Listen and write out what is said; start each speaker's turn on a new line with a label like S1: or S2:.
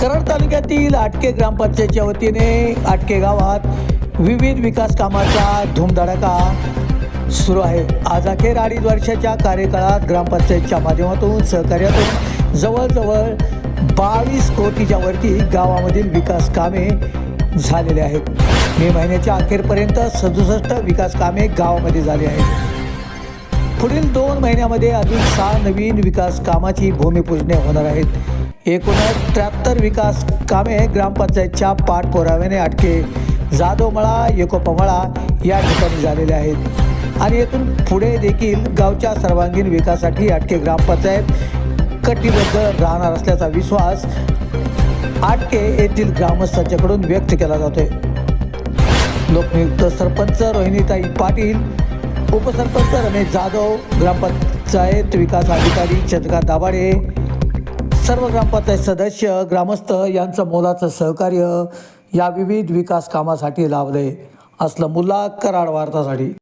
S1: कराड तालुक्यातील आटके ग्रामपंचायतच्या वतीने आटके गावात विविध विकास कामाचा धूमधडाका सुरू आहे. आज अखेर अडीच वर्षाच्या कार्यकाळात ग्रामपंचायतच्या माध्यमातून सहकार्यातून जवळजवळ बावीस कोटीच्या वरती गावामधील विकास कामे झालेले आहेत. मे महिन्याच्या अखेरपर्यंत सदुसष्ट विकास कामे गावामध्ये झाली आहेत. पुढील दोन महिन्यामध्ये अजून सहा नवीन विकास कामाची भूमिपूजने होणार आहेत. एकूणच त्र्याहत्तर विकास कामे ग्रामपंचायतच्या पाठपुराव्याने अटके. जाधवमळा एकोपमळा या ठिकाणी झालेले आहेत. आणि येथून पुढे देखील गावच्या सर्वांगीण विकासासाठी अटके ग्रामपंचायत कटिबद्ध राहणार असल्याचा विश्वास आटके येथील ग्रामस्थांच्याकडून व्यक्त केला जातोय. लोकनियुक्त सरपंच रोहिणीताई पाटील उपसरपंच रमेश जाधव ग्रामपंचायत विकास अधिकारी चंद्रकांत दाभाडे सर्व ग्रामपंचायत सदस्य ग्रामस्थ यांचं मोलाचं सहकार्य या विविध विकास कामासाठी लाभले असलं मुल्ला कराड वार्तासाठी.